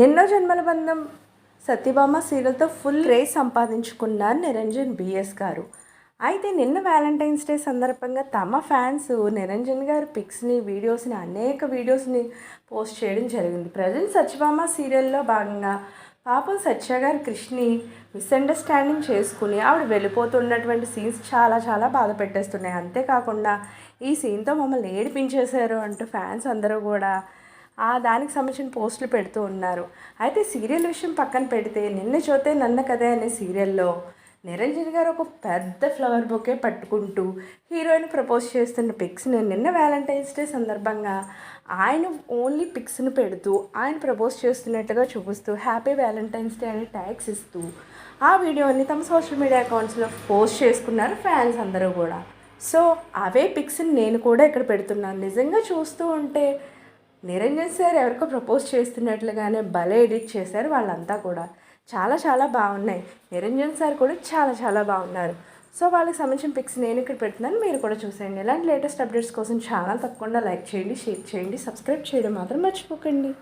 నిన్న జన్మల బంధం సత్యభామ సీరియల్తో ఫుల్ రేస్ సంపాదించుకున్నారు నిరంజన్ బిఎస్ గారు. అయితే నిన్న వ్యాలంటైన్స్ డే సందర్భంగా తమ ఫ్యాన్స్ నిరంజన్ గారి పిక్స్ని వీడియోస్ని అనేక వీడియోస్ని పోస్ట్ చేయడం జరిగింది. ప్రజెంట్ సత్యభామ సీరియల్లో భాగంగా పాపం సత్య గారు కృష్ణి మిస్అండర్స్టాండింగ్ చేసుకుని ఆవిడ వెళ్ళిపోతున్నటువంటి సీన్స్ చాలా చాలా బాధ పెట్టేస్తున్నాయి. అంతేకాకుండా ఈ సీన్తో మమ్మల్ని ఏడిపించేశారు అంటూ ఫ్యాన్స్ అందరూ కూడా ఆ దానికి సంబంధించిన పోస్టులు పెడుతూ ఉన్నారు. అయితే సీరియల్ విషయం పక్కన పెడితే నిన్న చూతే నన్న కథే అనే సీరియల్లో నిరంజన్ గారు ఒక పెద్ద ఫ్లవర్ బొకే పట్టుకుంటూ హీరోయిన్ ప్రపోజ్ చేస్తున్న పిక్స్ని నిన్న వ్యాలంటైన్స్ డే సందర్భంగా ఆయన ఓన్లీ పిక్స్ని పెడుతూ ఆయన ప్రపోజ్ చేస్తున్నట్టుగా చూపిస్తూ హ్యాపీ వ్యాలంటైన్స్ డే అని ట్యాగ్స్ ఇస్తూ ఆ వీడియోని తమ సోషల్ మీడియా అకౌంట్స్లో పోస్ట్ చేసుకున్నారు ఫ్యాన్స్ అందరూ కూడా. సో అవే పిక్స్ని నేను కూడా ఇక్కడ పెడుతున్నాను. నిజంగా చూస్తూ ఉంటే నిరంజన్ సార్ ఎవరికో ప్రపోజ్ చేస్తున్నట్లుగానే భలే ఎడిట్ చేశారు వాళ్ళంతా కూడా. చాలా చాలా బాగున్నాయి. నిరంజన్ సార్ కూడా చాలా చాలా బాగున్నారు. సో వాళ్ళకి సంబంధించిన పిక్స్ నేను ఇక్కడ పెడుతున్నాను. మీరు కూడా చూసేయండి. ఇలాంటి లేటెస్ట్ అప్డేట్స్ కోసం ఛానల్ తప్పకుండా లైక్ చేయండి షేర్ చేయండి సబ్స్క్రైబ్ చేయడం మాత్రం మర్చిపోకండి.